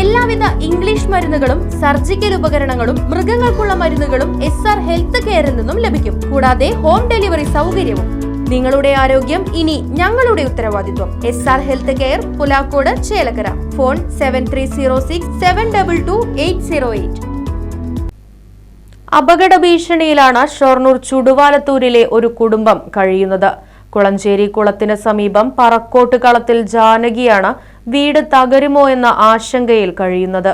എല്ലാവിധ ഇംഗ്ലീഷ് മരുന്നുകളും സർജിക്കൽ ഉപകരണങ്ങളും മൃഗങ്ങൾക്കുള്ള മരുന്നുകളും എസ് ആർ ഹെൽത്ത് കെയറിൽ നിന്നും ലഭിക്കും. കൂടാതെ ഹോം ഡെലിവറി സൗകര്യവും. നിങ്ങളുടെ ആരോഗ്യം ഇനി ഞങ്ങളുടെ ഉത്തരവാദിത്വം. S R health care Pulakode Chelakkara. Phone seven three zero six seven double two eight zero eight അപകട ഭീഷണിയിലാണ് ഷൊർണൂർ ചുടുവാലത്തൂരിലെ ഒരു കുടുംബം കഴിയുന്നത്. കുളഞ്ചേരി കുളത്തിന് സമീപം പറക്കോട്ട് കളത്തിൽ ജാനകിയാണ് വീട് തകരുമോ എന്ന ആശങ്കയിൽ കഴിയുന്നത്.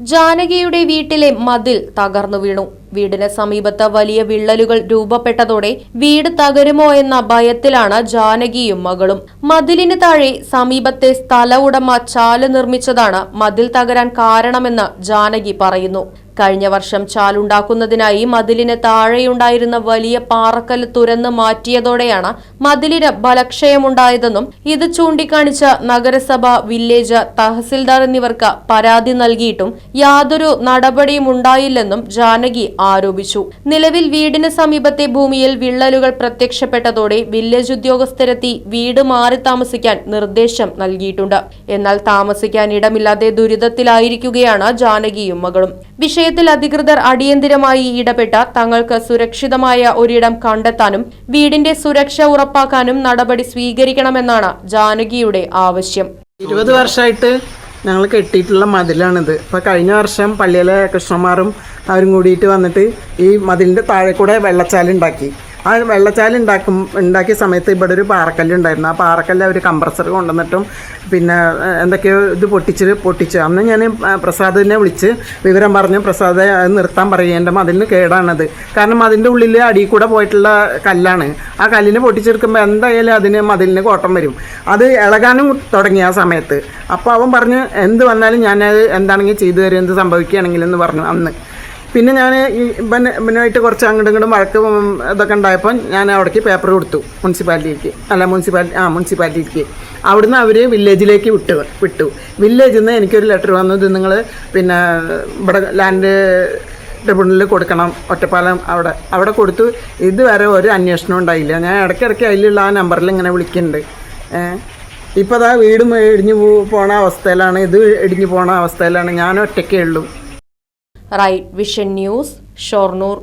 ജാനകിയുടെ വീട്ടിലെ മതിൽ തകർന്നു വീണു. വീടിന് സമീപത്ത് വലിയ വിള്ളലുകൾ രൂപപ്പെട്ടതോടെ വീട് തകരുമോ എന്ന ഭയത്തിലാണ് ജാനകിയും മകളും. മതിലിന് താഴെ സമീപത്തെ സ്ഥല ഉടമ ചാൽ നിർമ്മിച്ചതാണ് മതിൽ തകരാൻ കാരണമെന്ന് ജാനകി പറയുന്നു. കഴിഞ്ഞ വർഷം ചാലുണ്ടാക്കുന്നതിനായി മതിലിന് താഴെയുണ്ടായിരുന്ന വലിയ പാറക്കല്ല് തുരന്ന് മാറ്റിയതോടെയാണ് മതിലിന് ബലക്ഷയമുണ്ടായതെന്നും ഇത് ചൂണ്ടിക്കാണിച്ച നഗരസഭ വില്ലേജ് തഹസിൽദാർ എന്നിവർക്ക് പരാതി നൽകിയിട്ടും യാതൊരു നടപടിയും ഉണ്ടായില്ലെന്നും ജാനകി ആരോപിച്ചു. നിലവിൽ വീടിന് സമീപത്തെ ഭൂമിയിൽ വിള്ളലുകൾ പ്രത്യക്ഷപ്പെട്ടതോടെ വില്ലേജ് ഉദ്യോഗസ്ഥരെത്തി വീട് മാറി താമസിക്കാൻ നിർദ്ദേശം നൽകിയിട്ടുണ്ട്. എന്നാൽ താമസിക്കാൻ ഇടമില്ലാതെ ദുരിതത്തിലായിരിക്കുകയാണ് ജാനകിയും മകളും. വിഷയത്തിൽ അധികൃതർ അടിയന്തിരമായി ഇടപെട്ട തങ്ങൾക്ക് സുരക്ഷിതമായ ഒരിടം കണ്ടെത്താനും വീടിന്റെ സുരക്ഷ ഉറപ്പാക്കാനും നടപടി സ്വീകരിക്കണമെന്നാണ് ജാനകിയുടെ ആവശ്യം. ഇരുപത് വർഷമായിട്ട് ഞങ്ങൾ കെട്ടിയിട്ടുള്ള മതിലാണിത്. ഇപ്പോൾ കഴിഞ്ഞ വർഷം പള്ളിയിലെ കൃഷ്ണന്മാരും അവരും കൂടിയിട്ട് വന്നിട്ട് ഈ മതിലിന്റെ താഴെ കൂടെ വെള്ളച്ചാലുണ്ടാക്കി ആ വെള്ളച്ചാൽ ഉണ്ടാക്കും ഉണ്ടാക്കിയ സമയത്ത് ഇവിടെ ഒരു പാറക്കല്ലുണ്ടായിരുന്നു ആ പാറക്കല്ല് അവർ കംപ്രസർ കൊണ്ടുവന്നിട്ടും പിന്നെ എന്തൊക്കെയോ ഇത് പൊട്ടിച്ച് പൊട്ടിച്ച്. അന്ന് ഞാൻ പ്രസാദിനെ വിളിച്ച് വിവരം പറഞ്ഞു. പ്രസാദ് നിർത്താൻ പറയും. എന്റെ മതിലിന് കേടാണത്. കാരണം അതിന്റെ ഉള്ളിൽ അടിയിൽ കൂടെ പോയിട്ടുള്ള കല്ലാണ്. ആ കല്ലിന് പൊട്ടിച്ചെടുക്കുമ്പോൾ എന്തായാലും അതിന് മതിലിന് കോട്ടം വരും. അത് ഇളകാനും തുടങ്ങി ആ സമയത്ത്. അപ്പോൾ അവൻ പറഞ്ഞ് എന്ത് വന്നാലും ഞാനത് എന്താണെങ്കിൽ ചെയ്തു തരും എന്ത് സംഭവിക്കുകയാണെങ്കിലും എന്ന് പറഞ്ഞു അന്ന്. പിന്നെ ഞാൻ ഈ ഇവനുമായിട്ട് കുറച്ച് അങ്ങോട്ടും ഇങ്ങോട്ടും വഴക്ക് ഇതൊക്കെ ഉണ്ടായപ്പോൾ ഞാൻ അവിടേക്ക് പേപ്പർ കൊടുത്തു മുനിസിപ്പാലിറ്റിക്ക്. അല്ല മുനിസിപ്പാലിറ്റി ആ മുനിസിപ്പാലിറ്റിക്ക്. അവിടുന്ന് അവർ വില്ലേജിലേക്ക് വിട്ടു വിട്ടു. വില്ലേജിൽ നിന്ന് എനിക്കൊരു ലെറ്റർ വന്നു. ഇത് നിങ്ങൾ പിന്നെ ഇവിടെ ലാൻഡ് ട്രിബ്യൂണലിൽ കൊടുക്കണം ഒറ്റപ്പാലം അവിടെ. അവിടെ കൊടുത്തു. ഇതുവരെ ഒരു അന്വേഷണം ഉണ്ടായില്ല. ഞാൻ ഇടയ്ക്കിടയ്ക്ക് അതിലുള്ള ആ നമ്പറിൽ ഇങ്ങനെ വിളിക്കുന്നുണ്ട് ഇപ്പോൾ അതാ വീടും ഇടിഞ്ഞു പോണ അവസ്ഥയിലാണ്. ഇത് ഇടിഞ്ഞു പോണ അവസ്ഥയിലാണ്. ഞാൻ ഒറ്റയ്ക്കേ ഉള്ളൂ. Right vision news Shoranur